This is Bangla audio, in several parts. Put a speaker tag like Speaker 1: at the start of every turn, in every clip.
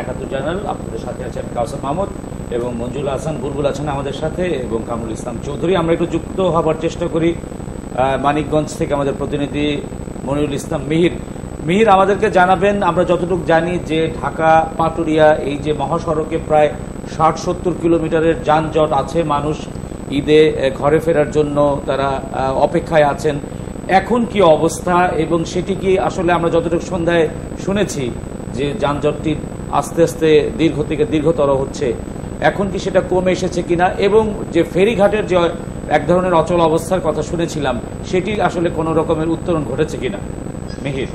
Speaker 1: একাত্তর চ্যানেল আপনাদের সাথে আছে আমি কাউসার মাহমুদ এবং মঞ্জুল হাসান, বুলবুল আছেন আমাদের সাথে এবং কামরুল ইসলাম চৌধুরী। আমরা একটু যুক্ত হবার চেষ্টা করি মানিকগঞ্জ থেকে আমাদের প্রতিনিধি মনিরুল ইসলাম মিহির। মিহির, আমাদেরকে জানাবেন, আমরা যতটুকু জানি যে ঢাকা, পাটুরিয়া, এই যে মহাসড়কে প্রায় ষাট, সত্তর কিলোমিটারের যানজট আছে। মানুষ ঈদে ঘরে ফেরার জন্য তারা অপেক্ষায় আছেন। এখন কি অবস্থা এবং সেটি কি আসলে আমরা যতটুকু সন্ধ্যায় শুনেছি যে যানজটটি আস্তে আস্তে দীর্ঘ থেকে দীর্ঘতর হচ্ছে, এখন কি সেটা কমে এসেছে কিনা এবং যে ফেরিঘাটের যে এক ধরনের অচল অবস্থার কথা শুনেছিলাম, সেটি আসলে কোনো রকমের উত্তরণ ঘটেছে কিনা? মিহির।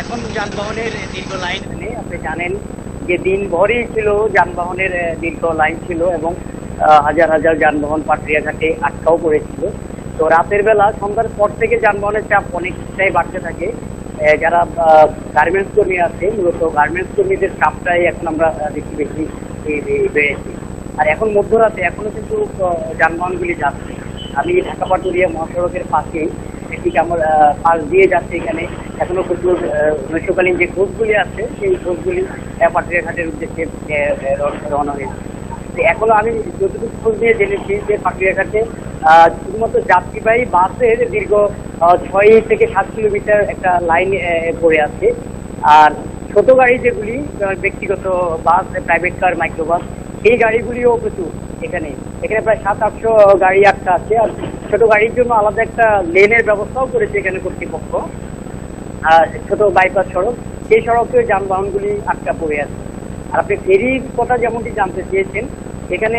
Speaker 2: এখন যানবাহনের দীর্ঘ লাইন নেই। আপনি জানেন যে দিনভরই ছিল যানবাহনের দীর্ঘ লাইন ছিল এবং হাজার হাজার যানবাহন পাটরিয়া ঘাটে আটকাও পড়েছিল। তো রাতের বেলা সন্ধ্যার পর থেকে যানবাহনের চাপ অনেকটাই বাড়তে থাকে। যারা গার্মেন্টস কর্মী আছে মূলত গার্মেন্টস কর্মীদের চাপটাই এখন আমরা আহ, বেশি বেড়েছি। আর এখন মধ্যরাতে এখনও কিন্তু যানবাহনগুলি যাচ্ছে। আমি ঢাকা পাটুরিয়া মহাসড়কের পাশে ঠিক আমার পাশ দিয়ে যাচ্ছে এখানে। এখনও প্রচুর নৈশকালীন যে কোচগুলি আছে সেই আহ, পাটুরিয়া ঘাটের উদ্দেশ্যে রওনা- হয়েছে। এখনও আমি যতটুকু খোঁজ নিয়ে জেনেছি যে পাটুরিয়া ঘাটে শুধুমাত্র যাত্রীবাহী বাসের দীর্ঘ ছয় থেকে সাত কিলোমিটার একটা লাইন পড়ে আছে। আর ছোট গাড়ি যেগুলি ব্যক্তিগত বাস প্রাইভেট কার মাইক্রোবাস এই গাড়িগুলিও প্রচুর এখানে। এখানে প্রায় সাত, আটশো গাড়ি একটা আছে। আর ছোট গাড়ির জন্য আলাদা একটা লেনের ব্যবস্থাও করেছে এখানে কর্তৃপক্ষ। আর ছোট বাইপাস সড়ক, সেই সড়কে যানবাহনগুলি আটকা পড়ে আছে। আর আপনি ফেরির কথা যেমনটি জানতে চেয়েছেন এখানে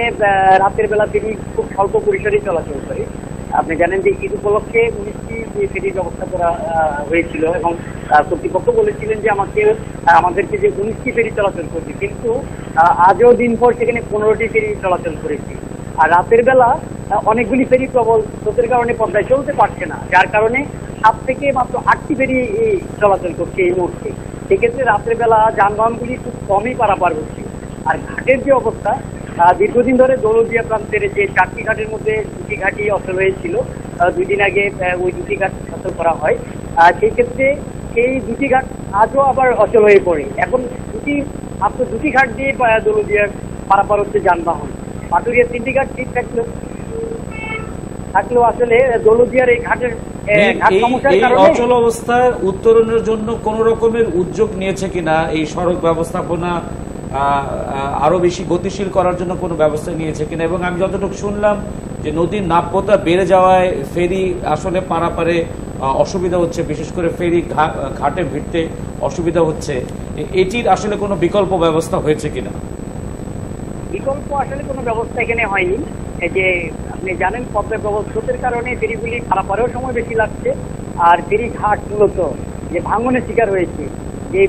Speaker 2: রাতের বেলা ফেরি খুব স্বল্প পরিসরেই চলাচল করে। আপনি জানেন যে ঈদ উপলক্ষে উনিশটি ফেরির ব্যবস্থা করা হয়েছিল এবং কর্তৃপক্ষ বলেছিলেন যে আমাকে আমাদেরকে যে উনিশটি ফেরি চলাচল করছে। কিন্তু আজও দিন পর সেখানে পনেরোটি ফেরি চলাচল করেছে। আর রাতের বেলা অনেকগুলি ফেরি প্রবল, স্রোতের কারণে পদ্মায় চলতে পারছে না, যার কারণে সাত থেকে মাত্র আটটি ফেরি চলাচল করছে এই মুহূর্তে। সেক্ষেত্রে রাতের বেলা যানবাহনগুলি খুব কমই পারাপার হচ্ছে। আর ঘাটের যে অবস্থা দীর্ঘদিন ধরে দৌলদিয়া প্রান্তের যে চারটি ঘাটের মধ্যে দুটি ঘাটই অচল হয়েছিল। দুই দিন আগে ওই দুটি ঘাট সচল করা হয়। আর সেই ক্ষেত্রে সেই দুটি ঘাট আজও আবার অচল হয়ে পড়ে। এখন দুটি মাত্র দুটি ঘাট দিয়ে দৌলদিয়ার পারাপার হচ্ছে যানবাহন। পাটুরিয়ার তিনটি ঘাট ঠিক থাকলেও থাকলেও আসলে দৌলদিয়ার এই ঘাটের
Speaker 1: অচল অবস্থার উত্তরণের জন্য কোন রকমের উদ্যোগ নিয়েছে কিনা এই সড়ক ব্যবস্থাপনা আহ, আহ, আরও বেশি গতিশীল করার জন্য কোনো ব্যবস্থা নিয়েছে কিনা। এবং আমি যতটুকু শুনলাম যে নদীর নাব্যতা বেড়ে যাওয়ায় ফেরি আসলে পারাপারে অসুবিধা হচ্ছে। বিশেষ করে ফেরি ঘাটে ভিড়তে অসুবিধা হচ্ছে। এটির আসলে কোনো বিকল্প ব্যবস্থা হয়েছে কিনা?
Speaker 2: বিকল্প আসলে কোনো ব্যবস্থা এখানে হয়নি। যে আপনি জানেন পদ্মের প্রবল স্রোতের কারণে ফেরিগুলি পারাপারেও সময় বেশি লাগছে। আর ফেরি ঘাট মূলত যে ভাঙনের শিকার হয়েছে যে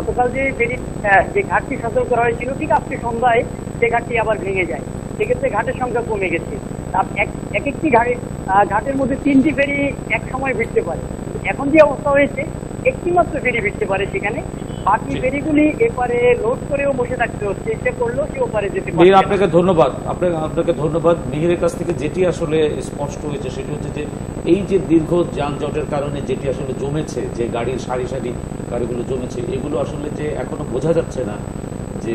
Speaker 2: গতকাল যে ফেরি আহ, যে ঘাটটি সচল করা হয়েছিল ঠিক আজকে সন্ধ্যায় সে ঘাটটি আবার ভেঙে যায়। সেক্ষেত্রে ঘাটের সংখ্যা কমে গেছে। এক একটি ঘাটে ঘাটের মধ্যে তিনটি ফেরি এক সময় ভিড়তে পারে। এখন যে অবস্থা হয়েছে একটি মাত্র ফেরি ভিড়তে পারে সেখানে। বাকি ফেরিগুলি এপারে লোড করেও বসে থাকতে হচ্ছে চেষ্টা করলেও সে ওপারে যেতে পারে
Speaker 1: আপনাকে ধন্যবাদ। আপনাকে আপনাকে ধন্যবাদ। মিহিরের কাছ থেকে যেটি আসলে স্পষ্ট হয়েছে সেটি হচ্ছে যে এই যে দীর্ঘ যানজটের কারণে যেটি আসলে জমেছে যে গাড়ির সারি সারি গাড়িগুলো জমেছে এগুলো আসলে যে এখনও বোঝা যাচ্ছে না যে